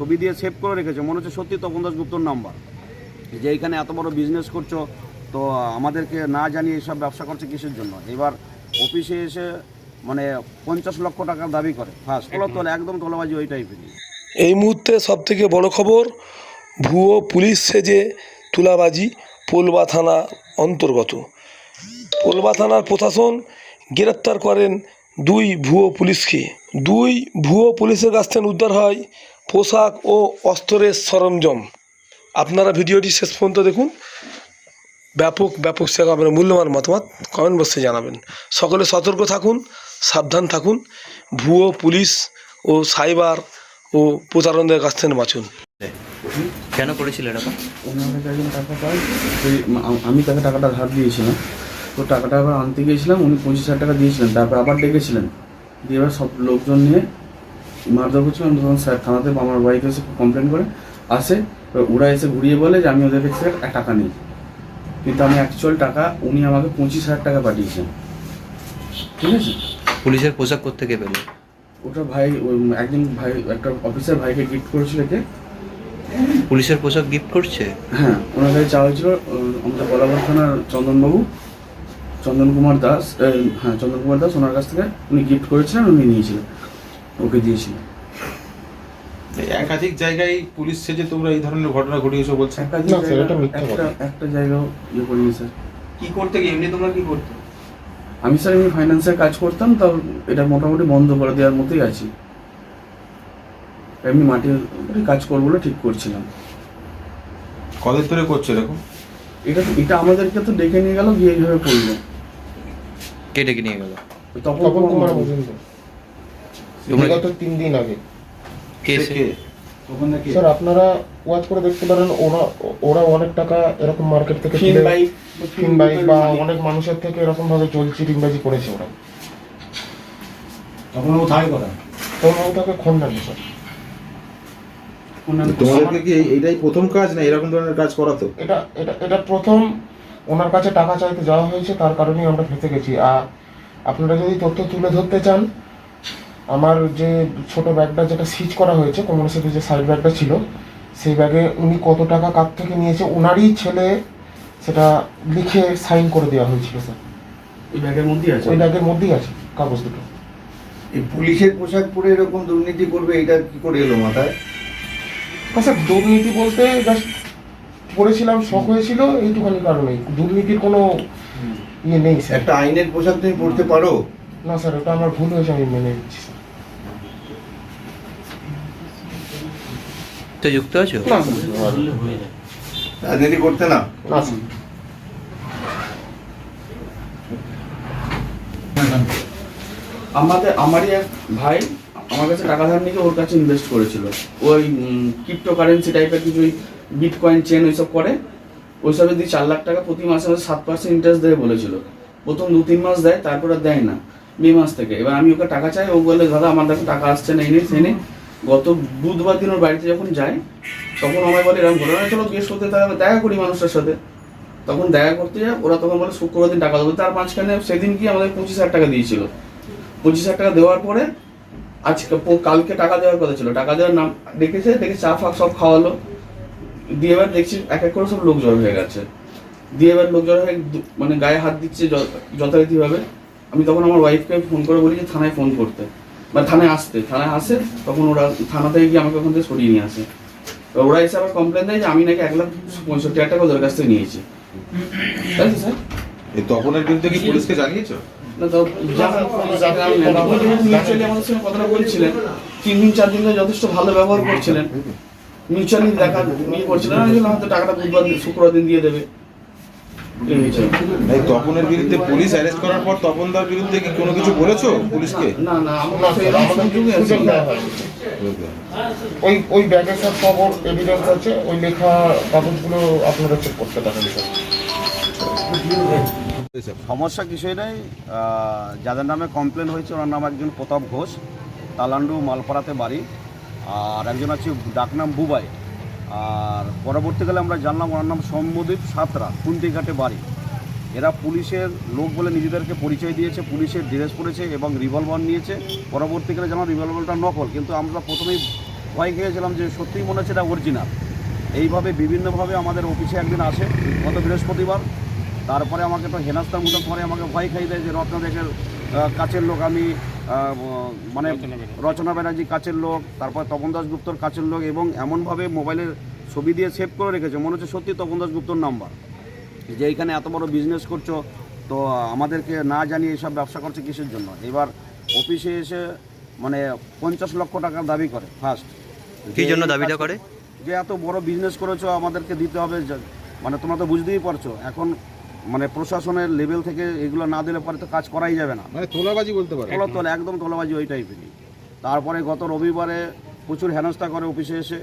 ছবি দিয়ে সেভ করে রেখেছে। মনে হচ্ছে সত্যি তপন দাস গুপ্তর নাম্বার। যে এখানে এত বড় বিজনেস করছ তো আমাদেরকে না জানিয়ে এসব ব্যবসা করছে কিসের জন্য? এবার অফিসে এসে মানে পঞ্চাশ লক্ষ টাকার দাবি করে। ফার্স্ট তোলা একদম তোলাবাজি ওই টাইপেরই এই মুহূর্তে সবথেকে বড় খবর ভুয়ো পুলিশ সেজে তুলাবাজি পোলবা থানা অন্তর্গত। পোলবা থানার প্রশাসন গ্রেপ্তার করেন দুই ভুয়ো পুলিশকে। দুই ভুয়ো পুলিশের কাছ থেকে উদ্ধার হয় পোশাক ও অস্ত্রের সরঞ্জাম। আপনারা ভিডিওটি শেষ পর্যন্ত দেখুন। ব্যাপক ব্যাপক সেবা আপনার মূল্যবান মতামত কমেন্ট বক্সে জানাবেন। সকলে সতর্ক থাকুন সাবধান থাকুন। ভুয়ো পুলিশ ও সাইবার ও প্রতারণদের কাছ থেকে বাঁচুন। কেন করেছিল এরকম ওনার কাছে একজন টাকা পাই? ওই আমি তাকে টাকাটা ধার দিয়েছিলাম। তো টাকাটা আবার আনতে গিয়েছিলাম উনি পঁচিশ হাজার টাকা দিয়েছিলেন। তারপর আবার ডেকেছিলেন। দিয়ে এবার সব লোকজন নিয়ে মারধর করছিলাম তখন স্যার থানাতে আমার বাড়িতে এসে কমপ্লেন করে আসে ওরা এসে ঘুরিয়ে বলে যে আমি ওদের কাছে টাকা নিই। কিন্তু আমি অ্যাকচুয়াল টাকা উনি আমাকে পঁচিশ হাজার টাকা পাঠিয়েছেন। ঠিক আছে? পুলিশের পোশাক করতে কে পেল? ওটা ভাই ওই একজন ভাই একটা অফিসার ভাইকে গিফট করেছিল কে পুলিশের পোশাক গিফট করছে? হ্যাঁ ওনার কাছে চাওয়া হয়েছিল আমাদের বলাবর থানার চন্দনবাবু চন্দন কুমার দাস হ্যাঁ চন্দন কুমার দাস ওনার কাছ থেকে উনি গিফট করেছিলেন উনি নিয়েছিলেন। ওকে এই একাধিক জায়গায় পুলিশ সেজে তোমরা এই ধরনের ঘটনা ঘটিয়েছো বলছে। একটা জায়গা- এটা মিথ্যা একটা একটা জায়গাও ইয়ে করিনি স্যার। কি করতে গিয়ে? এমনি তোমরা কি করতে? আমি স্যার এমনি ফাইন্যান্সের কাজ করতাম তাও এটা মোটামুটি বন্ধ করে দেওয়ার মতোই আছি। এমনি মাটির কাজ করব বলে ঠিক করছিলাম। কদের ধরে করছ এরকম? এটা এটা আমাদেরকে তো ডেকে নিয়ে গেল গিয়ে এইভাবে করল। কে ডেকে নিয়ে গেল? তখন তপন কুমার মজুমদার তোমরা- বিগত তিন দিন আগে? স্যার আপনারা ওয়াচ করে দেখতে পারেন ওরা ওরা অনেক টাকা এরকম মার্কেট থেকে ফিন তুলে- বাইক ফিন বাইক বা অনেক মানুষের থেকে এরকম ভাবে চলছে করেছে ওরা। তখন ও থাই করা? তখন ও তাকে খন্ডানি স্যার। তোমাদেরকে কি এইটাই প্রথম কাজ না এরকম ধরনের কাজ করাতো এটা এটা এটা প্রথম ওনার কাছে টাকা চাইতে যাওয়া হয়েছে তার কারণেই আমরা ফেঁসে গেছি। আর আপনারা যদি তথ্য তুলে ধরতে চান আমার যে ছোট ব্যাগটা যেটা সিজ করা হয়েছে কোমরের সাথে যে সাইড ব্যাগটা ছিল সেই ব্যাগে উনি কত টাকা কার থেকে নিয়েছে ওনারই ছেলে সেটা লিখে সাইন করে দেওয়া হয়েছিল স্যার ওই ব্যাগের মধ্যেই আছে? ওই ব্যাগের মধ্যেই আছে কাগজ দুটো। এই পুলিশের পোশাক পরে এরকম দুর্নীতি করবে এটা কি করে এলো মাথায়? আচ্ছা দুর্নীতি বলতে জাস্ট পড়েছিলাম শখ হয়েছিল এইটুখানি কারণেই। দুর্নীতির কোনো ইয়ে নেই স্যার একটা আইনের পোশাক তুমি পড়তে পারো? না স্যার ওটা আমার ভুল হয়েছে আমি মেনে নিচ্ছি স্যার তো যুক্ত আছো? না। রাজনীতি করতে না। আমাদের আমারই এক ভাই আমার কাছে টাকা ধার নিয়ে ওর কাছে ইনভেস্ট করেছিল। ওই ক্রিপ্টো কারেন্সি টাইপের কিছু বিট কয়েন চেন ওইসব করে। ওইসব যদি চার লাখ টাকা প্রতি মাসে মাসে সাত পার্সেন্ট ইন্টারেস্ট দেবে বলেছিল। প্রথম দু তিন মাস দেয় তারপর আর দেয় না। মে মাস থেকে। এবার আমি ওকে টাকা চাই ও বলে দাদা আমার দেখো টাকা আসছে না এই নেই সেই নেই গত বুধবার দিন ওর বাড়িতে যখন যাই তখন আমায় বলে এরকম ঘটনা চলো হতে তাহলে দেখা করি মানুষটার সাথে। তখন দেখা করতে যায়, ওরা তখন বলে, শুক্রবার দিন টাকা দেবো। তার মাঝখানে সেদিন কি আমাদের পঁচিশ হাজার টাকা দিয়েছিল। পঁচিশ হাজার টাকা দেওয়ার পরে আজকে কালকে টাকা দেওয়ার কথা ছিল। টাকা দেওয়ার নাম ডেকেছে দেখে চা ফাক সব খাওয়ালো। দিয়ে এবার দেখছি এক এক করে সব লোক জড়ো হয়ে গেছে। দিয়ে এবার লোক জড়ো হয়ে মানে গায়ে হাত দিচ্ছে যথারীতিভাবে। আমি তখন আমার ওয়াইফকে ফোন করে বলি যে, থানায় ফোন করতে। মানে থানায় আসতে। থানায় আসে তখন ওরা থানা থেকে গিয়ে আমাকে ওখান থেকে সরিয়ে নিয়ে আসে। এবার ওরা এসে আবার কমপ্লেন দেয় যে আমি নাকি এক লাখ পঁয়ষট্টি হাজার টাকা ওদের কাছ থেকে নিয়েছি। তাই তো স্যার? এই তপনের বিরুদ্ধে কি পুলিশকে জানিয়েছো? না তো মিউচুয়ালি আমাদের সঙ্গে কথাটা বলছিলেন। তিন দিন চার দিন যথেষ্ট ভালো ব্যবহার করছিলেন। মিউচুয়ালি দেখা করছিলেন। হয়তো টাকাটা বুধবার শুক্রবার দিন দিয়ে দেবে। তপনের বিরুদ্ধে পুলিশ অ্যারেস্ট করার পর তপনদার বিরুদ্ধে কি কোনো কিছু বলেছ পুলিশকে? না না আমার ওই ওই ব্যাগে স্যার সব এভিডেন্স আছে ওই লেখা কাগজগুলো আপনারা চেক করতে পারেন স্যার। সমস্যা কিছুই নেই। যাদের নামে কমপ্লেন হয়েছে ওনার নাম একজন প্রতাপ ঘোষ তালান্ডু মালপাড়াতে বাড়ি আর একজন আছে ডাকনাম বুবাই। আর পরবর্তীকালে আমরা জানলাম ওনার নাম সম্মদীপ সাঁতরা কুন্তিঘাটে বাড়ি। এরা পুলিশের লোক বলে নিজেদেরকে পরিচয় দিয়েছে, পুলিশের ড্রেস পরেছে এবং রিভলভার নিয়েছে। পরবর্তীকালে জানা রিভলভারটা নকল, কিন্তু আমরা প্রথমেই ভয় খেয়েছিলাম যে সত্যিই মনে হচ্ছে এটা অরিজিনাল। এইভাবে বিভিন্নভাবে আমাদের অফিসে একদিন আসে, গত বৃহস্পতিবার। তারপরে আমাকে তো হেনাস্তার মতো করে আমাকে ভয় খাই দেয় যে রত্নদেশের কাছের লোক আমি মানে রচনা ব্যানার্জি কাছের লোক তারপর তপন দাসগুপ্তর কাছের লোক এবং এমনভাবে মোবাইলের ছবি দিয়ে সেভ করে রেখেছে। মনে হচ্ছে সত্যি তপন দাসগুপ্তর নাম্বার। যে এইখানে এত বড় বিজনেস করছ তো আমাদেরকে না জানিয়ে এসব ব্যবসা করছে কিসের জন্য? এবার অফিসে এসে মানে পঞ্চাশ লক্ষ টাকার দাবি করে ফার্স্ট কি জন্য দাবিটা করে? যে এত বড় বিজনেস করেছ আমাদেরকে দিতে হবে মানে তোমরা তো বুঝতেই পারছ এখন মানে প্রশাসনের লেভেল থেকে এগুলো না দিলে পরে তো কাজ করাই যাবে না। মানে তোলাবাজি বলতে পারো। তোলা তোলা একদম তোলাবাজি ওই টাইপেরই তারপরে গত রবিবারে প্রচুর হেনস্থা করে অফিসে এসে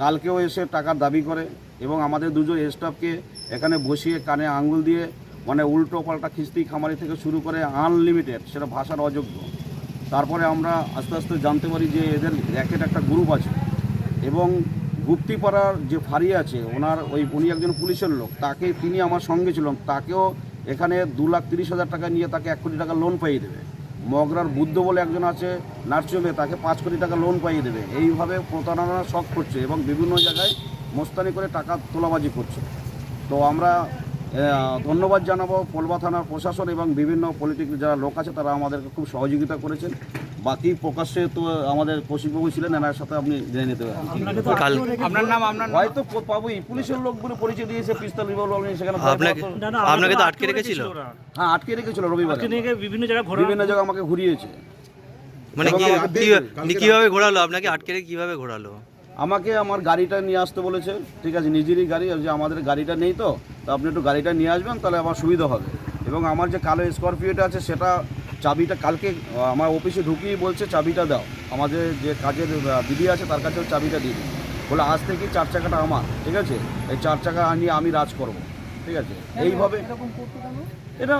কালকেও এসে টাকার দাবি করে এবং আমাদের দুজন স্টাফকে এখানে বসিয়ে কানে আঙুল দিয়ে মানে উল্টো পাল্টা খিস্তি খামারি থেকে শুরু করে আনলিমিটেড সেটা ভাষার অযোগ্য। তারপরে আমরা আস্তে আস্তে জানতে পারি যে এদের র্যাকেট একটা গ্রুপ আছে। এবং গুপ্তিপাড়ার যে ফাঁড়ি আছে, ওনার ওই উনি একজন পুলিশের লোক, তাকে তিনি আমার সঙ্গে ছিলেন, তাকেও এখানে দু লাখ তিরিশ হাজার টাকা নিয়ে তাকে এক কোটি টাকা লোন পাইয়ে দেবে। মগরার বুদ্ধ বলে একজন আছে, নার্সিংহোমে, তাকে পাঁচ কোটি টাকা লোন পাইয়ে দেবে। এইভাবে প্রতারণা শখ করছে এবং বিভিন্ন জায়গায় মোস্তানি করে টাকা তোলাবাজি করছে। তো আমরা ধন্যবাদ জানাব পোলবা থানার প্রশাসন এবং বিভিন্ন পলিটিক্যাল যারা লোক আছে তারা আমাদেরকে খুব সহযোগিতা করেছেন। বাকি প্রকাশ্যে তো আমাদের কৌশিকবাবু ছিলেন এনার সাথে আপনি জেনে নিতে পারেন। হয়তো পাবোই পুলিশের লোকগুলো পরিচয় দিয়েছে পিস্তল রিভলভার সেখানে আপনাকে তো- আটকে রেখেছিল? হ্যাঁ আটকে রেখেছিল রবিবার। বিভিন্ন জায়গায় বিভিন্ন জায়গায় আমাকে ঘুরিয়েছে। মানে কীভাবে ঘোরালো? আপনাকে আটকে রেখে কীভাবে ঘোরালো? আমাকে আমার গাড়িটা নিয়ে আসতে বলেছে, ঠিক আছে, নিজেরই গাড়ি, যে আমাদের গাড়িটা নেই তো তো আপনি একটু গাড়িটা নিয়ে আসবেন, তাহলে আমার সুবিধা হবে। এবং আমার যে কালো স্করপিওটা আছে, সেটা চাবিটা কালকে আমার অফিসে ঢুকিয়ে বলছে, চাবিটা দাও। আমাদের যে কাজের দিদি আছে, তার কাছেও চাবিটা দিয়ে দিই বলে, আজ থেকে চার চাকাটা আমার, ঠিক আছে? এই চার চাকা নিয়ে আমি রাজ করব। ঠিক আছে? এইভাবে এটা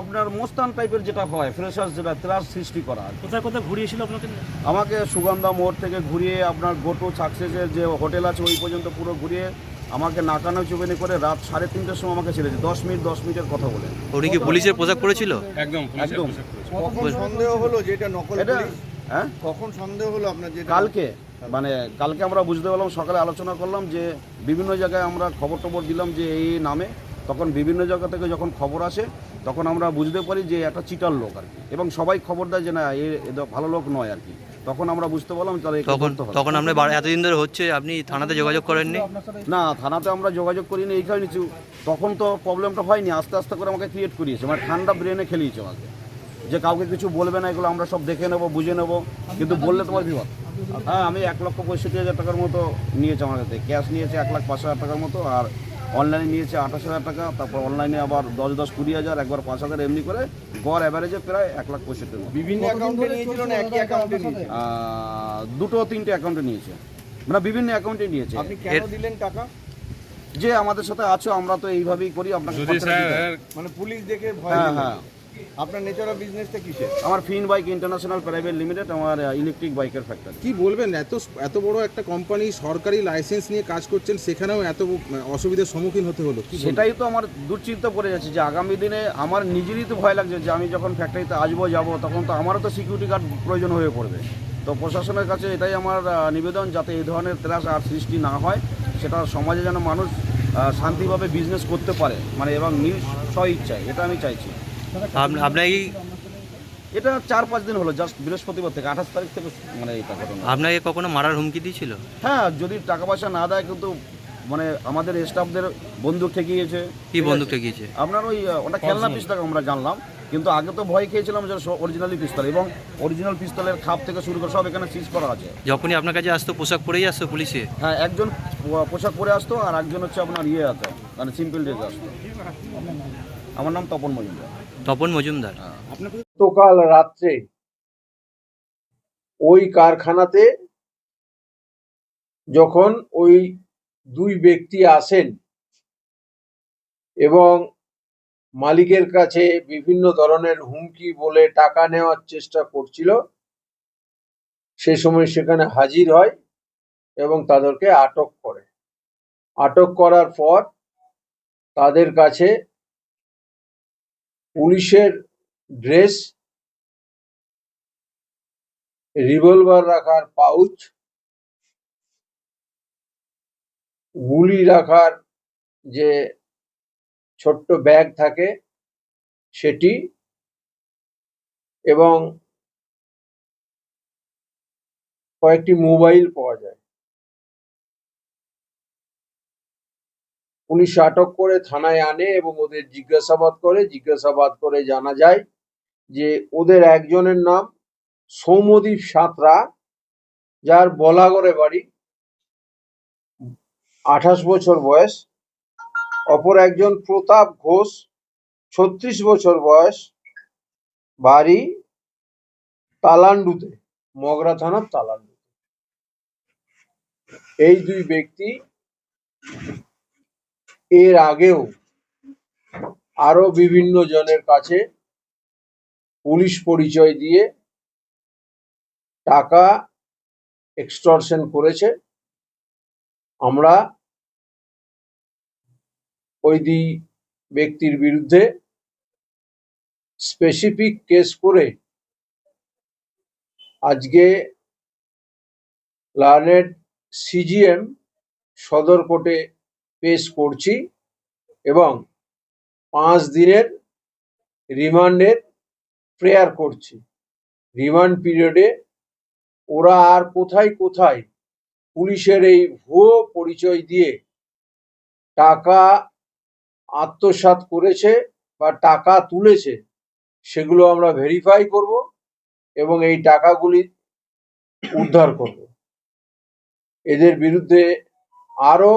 আপনার মোস্তান টাইপের যেটা হয় ফ্রেশার্স যেটা ত্রাস সৃষ্টি করা কোথায় কোথায় ঘুরিয়েছিল আপনাকে? আমাকে সুগন্ধা মোড় থেকে ঘুরিয়ে আপনার গোটো সাকসেসের যে হোটেল আছে ওই পর্যন্ত পুরো ঘুরিয়ে আমাকে নাকানো চুবেনি করে রাত সাড়ে তিনটের সময় আমাকে ছেড়েছে। দশ মিনিট দশ মিনিটের কথা বলে। উনি কি পুলিশের পোশাক পরেছিল? একদম কখন সন্দেহ হলো যে এটা নকল এটা? হ্যাঁ? কখন সন্দেহ হলো আপনার যে কালকে মানে কালকে আমরা বুঝতে পারলাম সকালে আলোচনা করলাম যে বিভিন্ন জায়গায় আমরা খবর টবর দিলাম যে এই নামে তখন বিভিন্ন জায়গা থেকে যখন খবর আসে তখন আমরা বুঝতে পারি যে একটা চিটার লোক আর কি। এবং সবাই খবর দেয় যে না এ ভালো লোক নয় আর কি। তখন আমরা বুঝতে পারলাম তাহলে তখন তখন আমরা এতদিন ধরে হচ্ছে আপনি থানাতে যোগাযোগ করেননি? না থানাতে আমরা যোগাযোগ করিনি এই কারণে তখন তো প্রবলেমটা হয়নি আস্তে আস্তে করে আমাকে ক্রিয়েট করিয়েছে। মানে ঠান্ডা ব্রেনে খেলিয়েছে আমাকে। যে কাউকে কিছু বলবে না এগুলো আমরা সব দেখে নেব বুঝে নেব। কিন্তু বললে তোমার বিপদ হ্যাঁ আমি এক লক্ষ পঁয়ষট্টি হাজার টাকার মতো নিয়েছে আমার কাছে। ক্যাশ নিয়েছে এক লাখ পাঁচ হাজার টাকার মতো আর অনলাইনে নিয়েছে আঠাশ হাজার টাকা। তারপর অনলাইনে আবার দশ দশ কুড়ি হাজার একবার পাঁচ হাজার এমনি করে গড় অ্যাভারেজে প্রায় এক লাখ পঁয়ষট্টির মতো বিভিন্ন অ্যাকাউন্টে নিয়েছিল না একই অ্যাকাউন্টে দুটো তিনটে অ্যাকাউন্টে নিয়েছে। মানে বিভিন্ন অ্যাকাউন্টে নিয়েছে। আপনি কেন দিলেন টাকা? যে আমাদের সাথে আছো আমরা তো এইভাবেই করি আপনাকে মানে পুলিশ দেখে ভয় হ্যাঁ হ্যাঁ। আপনার নেচার অফ বিজনেসটা কিসের? আমার Fin Bike international private limited আমার ইলেকট্রিক বাইকের ফ্যাক্টরি কি বলবেন? এত এত বড় একটা কোম্পানি সরকারি লাইসেন্স নিয়ে কাজ করছেন সেখানেও এত অসুবিধার সম্মুখীন হতে হলো। সেটাই তো আমার দুশ্চিন্তা পড়ে যাচ্ছে যে আগামী দিনে আমার নিজেরই তো ভয় লাগছে যে আমি যখন ফ্যাক্টরিতে আসব যাব তখন তো আমারও তো সিকিউরিটি গার্ড প্রয়োজন হয়ে পড়বে। তো প্রশাসনের কাছে এটাই আমার নিবেদন যাতে এই ধরনের ত্রাস আর সৃষ্টি না হয় সেটা সমাজে যেন মানুষ শান্তিভাবে বিজনেস করতে পারে মানে এবং নিজ স্ব ইচ্ছায় এটা আমি চাইছি। আপ- আপনাকে কি- এটা চার পাঁচ দিন হলো জাস্ট বৃহস্পতিবার থেকে আঠাশ তারিখ থেকে মানে এটা ঘটনা আপনাকে কখনো মারার হুমকি দিয়েছিল? হ্যাঁ যদি টাকা পয়সা না দেয় কিন্তু মানে আমাদের স্টাফদের বন্দুক ঠেকিয়েছে। কি বন্দুকটা গিয়েছে আপনার ওই ওটা খেলনা পিস্তল আমরা জানলাম কিন্তু আগে তো ভয় খেয়েছিলাম যে অরিজিনালি পিস্তল এবং অরিজিনাল পিস্তলের খাপ থেকে শুরু করে সব এখানে সিজ করা আছে। যখনই আপনার কাছে আসতো পোশাক পরেই আসতো পুলিশে? হ্যাঁ একজন পোশাক পরে আসতো আর একজন হচ্ছে আপনার ইয়ে আছে মানে সিম্পল ড্রেস আসতো। আমার নাম তপন মজুমদার। তপন মজুমদার। গতকাল রাত্রে ওই কারখানাতে যখন ওই দুই ব্যক্তি আসেন এবং মালিকের কাছে বিভিন্ন ধরনের হুমকি বলে টাকা নেওয়ার চেষ্টা করছিল, সে সময় সেখানে হাজির হয় এবং তাদেরকে আটক করে। আটক করার পর তাদের কাছে পুলিশের ড্রেস, রিভলভার রাখার পাউচ, গুলি রাখার যে ছোট্ট ব্যাগ থাকে সেটি এবং কয়েকটি মোবাইল পাওয়া যায়। পুলিশ আটক করে থানায় আনে এবং ওদের জিজ্ঞাসাবাদ করে। জিজ্ঞাসাবাদ করে জানা যায় যে ওদের একজনের নাম সৌমদীপ সাঁতরা, যার বলাগড়ে বাড়ি আঠাশ বছর বয়স। অপর একজন প্রতাপ ঘোষ, ছত্রিশ বছর বয়স, বাড়ি তালান্ডুতে, মগরা থানার তালান্ডুতে। এই দুই ব্যক্তি এর আগেও আরও বিভিন্ন জনের কাছে পুলিশ পরিচয় দিয়ে টাকা এক্সটর্শন করেছে। আমরা ওই দুই ব্যক্তির বিরুদ্ধে স্পেসিফিক কেস করে আজকে লার্নেড সিজিএম সদর কোর্টে পেশ করছি এবং পাঁচ দিনের রিমান্ডের প্রেয়ার করছি। রিমান্ড পিরিয়ডে ওরা আর কোথায় কোথায় পুলিশের এই ভুয়ো পরিচয় দিয়ে টাকা আত্মসাৎ করেছে বা টাকা তুলেছে সেগুলো আমরা ভেরিফাই করব এবং এই টাকাগুলি উদ্ধার করব। এদের বিরুদ্ধে আরও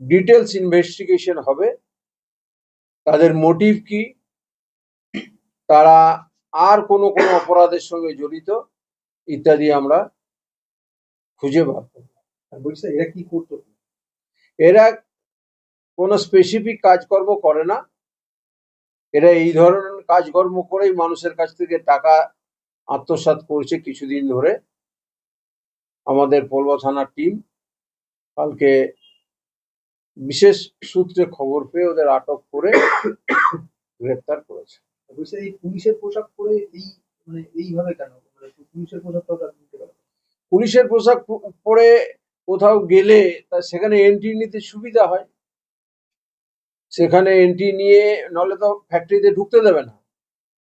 ডিটেলস ইনভেস্টিগেশন হবে। তাদের মোটিভ কি? তারা আর কোনো কোনো অপরাধের সঙ্গে জড়িত ইত্যাদি আমরা খুঁজে বার করব। বলছি এরা কি করতো? এরা কোনো স্পেসিফিক কাজকর্ম করে না। এরা এই ধরনের কাজকর্ম করেই মানুষের কাছ থেকে টাকা আত্মসাৎ করছে কিছুদিন ধরে। আমাদের পলবা থানার টিম কালকে বিশেষ সূত্রে খবর পেয়ে ওদের আটক করে গ্রেপ্তার করেছে। এই পুলিশের পোশাক পরে এই মানে এইভাবে কেন? মানে পুলিশের পারে পুলিশের পোশাক পরে কোথাও গেলে তা সেখানে এন্ট্রি নিতে সুবিধা হয়। সেখানে এন্ট্রি নিয়ে নলে তো ফ্যাক্টরিতে ঢুকতে দেবে না।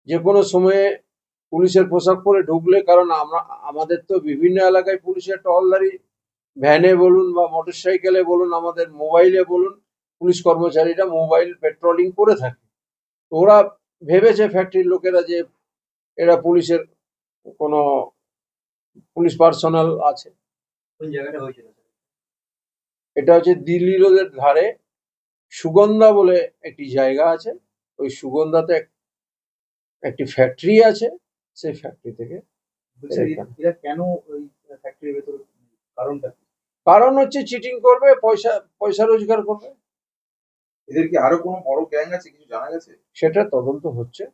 যে কোনো সময়ে পুলিশের পোশাক পরে ঢুকলে কারণ আমরা আমাদের তো বিভিন্ন এলাকায় পুলিশের টহলদারি ভ্যানে বলুন বা মোটর সাইকেলে বলুন আমাদের মোবাইলে বলুন পুলিশ কর্মচারীরা মোবাইল পেট্রোলিং করে থাকে। তো ওরা ভেবেছে ফ্যাক্টরির লোকেরা যে এরা পুলিশের কোনো পুলিশ পার্সোনাল আছে। এটা হচ্ছে দিল্লি রোডের ধারে সুগন্ধা বলে একটি জায়গা আছে। ওই সুগন্ধাতে একটি ফ্যাক্টরি আছে সেই ফ্যাক্টরি থেকে কেন ওই ফ্যাক্টরির ভেতর কারণটা? কারণ হচ্ছে চিটিং করবে পয়সা পয়সা রোজগার করবে এদের কি আরও কোনো বড় গ্যাং আছে কিছু জানা গেছে সেটা তদন্ত হচ্ছে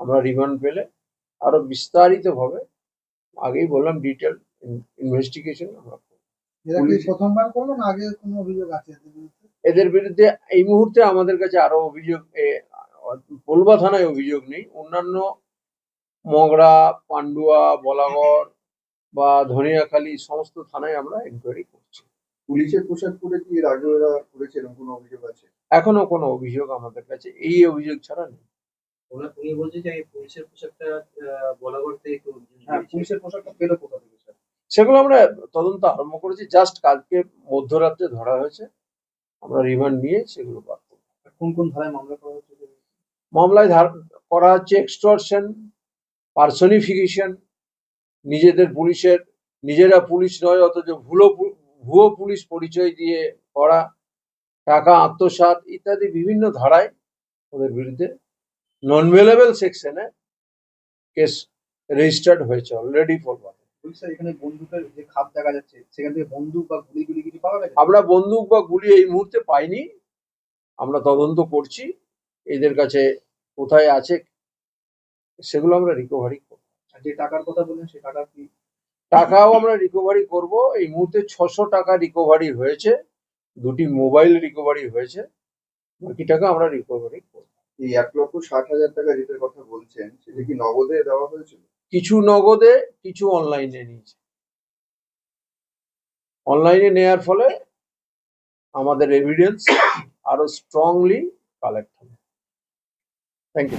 আমরা রিমান্ড পেলে আরও বিস্তারিত ভাবে আগেই বললাম ডিটেল ইনভেস্টিগেশন আমরা করব। এরা কি প্রথমবার করল না আগে কোনো অভিযোগ আছে এদের বিরুদ্ধে? এই মুহূর্তে আমাদের কাছে আরও অভিযোগ এ, পলবা থানায় অভিযোগ নেই অন্যান্য মগরা পান্ডুয়া বলাগড় বা ধনিয়াখালী সমস্ত থানায় আমরা এনকোয়ারি করছি। পুলিশের পোশাক পরে কি এর আগে ওরা করেছে এরকম কোনো অভিযোগ আছে? এখনও কোনো অভিযোগ আমাদের কাছে এই অভিযোগ ছাড়া নেই। উনি বলছে যে পুলিশের পোশাকটা বলাগড় থেকে হ্যাঁ পুলিশের পোশাকটা পেল কোথা থেকে স্যার? সেগুলো আমরা তদন্ত আরম্ভ করেছি জাস্ট কালকে মধ্যরাত্রে ধরা হয়েছে। আমরা রিমান্ড নিয়ে সেগুলো বার করব। কোন কোন ধারায় মামলা করা হচ্ছে মামলায় ধার করা হচ্ছে এক্সটর্শন পার্সনিফিকেশন নিজেদের পুলিশের নিজেরা পুলিশ নয় অথচ ভুলো ভুয়ো পুলিশ পরিচয় দিয়ে করা টাকা আত্মসাৎ ইত্যাদি বিভিন্ন ধারায় ওদের বিরুদ্ধে নন ভেলেবল সেকশনে কেস রেজিস্টার্ড হয়েছে অলরেডি স্যার এখানে বন্দুকের যে খাপ দেখা যাচ্ছে সেখান থেকে বন্দুক বা গুলি গুলি কিছু পাওয়া গেছে? আমরা বন্দুক বা গুলি এই মুহূর্তে পাইনি। আমরা তদন্ত করছি। এদের কাছে কোথায় আছে সেগুলো আমরা রিকভারি যে টাকার কথা বললেন সে টাকা কি? টাকাও আমরা রিকভারি করব। এই মুহূর্তে ছশো টাকা রিকভারি হয়েছে। দুটি মোবাইল রিকভারি হয়েছে। বাকি টাকা আমরা রিকভারি করব। এই এক লক্ষ ষাট হাজার টাকা যেটার কথা বলছেন সেটা কি নগদে দেওয়া হয়েছিল? কিছু নগদে কিছু অনলাইনে নিয়েছে। অনলাইনে নেয়ার ফলে আমাদের এভিডেন্স আরও স্ট্রংলি কালেক্ট হবে। Thank you